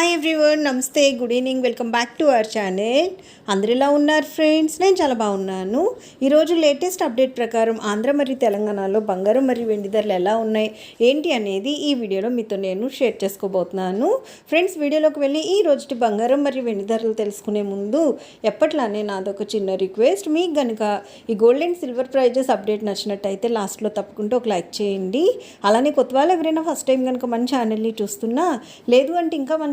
Hi everyone నమస్తే good evening welcome back to our channel అందరు ఎలా ఉన్నారు ఫ్రెండ్స్ నేను చాలా బాగున్నాను. ఈరోజు లేటెస్ట్ అప్డేట్ ప్రకారం ఆంధ్ర మరియు తెలంగాణలో బంగారం మరియు వెండి ధరలు ఎలా ఉన్నాయి ఏంటి అనేది ఈ వీడియోలో మీతో నేను షేర్ చేసుకోబోతున్నాను. ఫ్రెండ్స్ వీడియోలోకి వెళ్ళి ఈ రోజుటి బంగారం మరియు వెండి ధరలు తెలుసుకునే ముందు ఎప్పట్లానే నాదొక చిన్న రిక్వెస్ట్ మీకు కనుక ఈ gold and silver prices update నచ్చినట్టయితే లాస్ట్లో తప్పకుండా ఒక లైక్ చేయండి. అలానే కొత్త వాళ్ళు ఎవరైనా ఫస్ట్ టైం కనుక మన ఛానల్ని చూస్తున్నా లేదు అంటే ఇంకా మన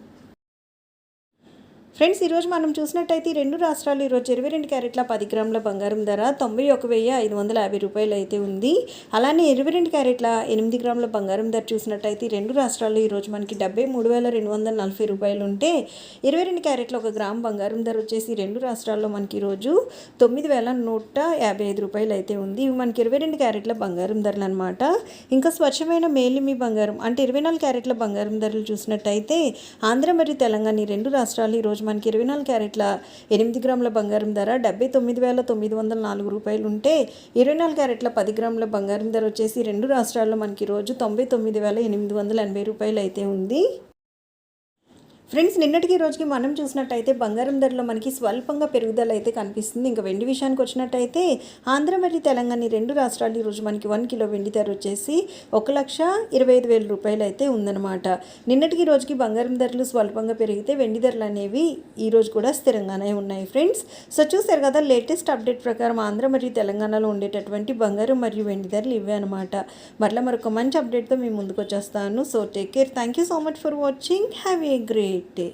ఫ్రెండ్స్ ఈరోజు మనం చూసినట్టయితే ఈ రెండు రాష్ట్రాలు ఈరోజు ఇరవై రెండు క్యారెట్ల పది గ్రాముల బంగారం ధర తొంభై ఒక వెయ్యి ఐదు వందల యాభై రూపాయలు అయితే ఉంది. అలానే ఇరవై రెండు క్యారెట్ల ఎనిమిది గ్రాముల బంగారం ధర చూసినట్టయితే ఈ రెండు రాష్ట్రాల్లో ఈరోజు మనకి డెబ్బై మూడు వేల రెండు వందల నలభై రూపాయలు ఉంటే ఇరవై రెండు క్యారెట్ల ఒక గ్రామ్ బంగారం ధర వచ్చేసి రెండు రాష్ట్రాల్లో మనకి ఈరోజు తొమ్మిది వేల నూట యాభై ఐదు రూపాయలు అయితే ఉంది. ఇవి మనకి ఇరవై రెండు క్యారెట్ల బంగారం ధరలు అనమాట ఇంకా స్వచ్ఛమైన మేలిమి బంగారం అంటే ఇరవై నాలుగు క్యారెట్ల బంగారం ధరలు చూసినట్టయితే ఆంధ్ర మరియు తెలంగాణ ఈ రెండు రాష్ట్రాలు ఈరోజు మనకి ఇరవై నాలుగు క్యారెట్ల ఎనిమిది గ్రాముల బంగారం ధర డెబ్బై తొమ్మిది వేల తొమ్మిది వందల నాలుగు రూపాయలు ఉంటే ఇరవై నాలుగు క్యారెట్ల పది గ్రాముల బంగారం ధర వచ్చేసి రెండు రాష్ట్రాల్లో మనకి రోజు తొంభై తొమ్మిది వేల ఎనిమిది వందల ఎనభై రూపాయలు అయితే ఉంది. ఫ్రెండ్స్ నిన్నటికి రోజుకి మనం చూసినట్టయితే బంగారం ధరలో మనకి స్వల్పంగా పెరుగుదల అయితే కనిపిస్తుంది. ఇంకా వెండి విషయానికి వచ్చినట్టయితే ఆంధ్ర మరియు తెలంగాణ రెండు రాష్ట్రాలు ఈరోజు మనకి వన్ కిలో వెండి ధర వచ్చేసి ఒక లక్ష ఇరవై ఐదు వేల రూపాయలు అయితే ఉందన్నమాట. నిన్నటికి రోజుకి బంగారం ధరలు స్వల్పంగా పెరిగితే వెండి ధరలు అనేవి ఈ రోజు కూడా స్థిరంగానే ఉన్నాయి ఫ్రెండ్స్. సో చూసారు కదా లేటెస్ట్ అప్డేట్ ప్రకారం ఆంధ్ర మరియు తెలంగాణలో ఉండేటటువంటి బంగారం మరియు వెండి ధరలు ఇవే అనమాట మరలా మరొక మంచి అప్డేట్తో మేము ముందుకు వచ్చేస్తాను. So take care thank you so much for watching have a great எட்டு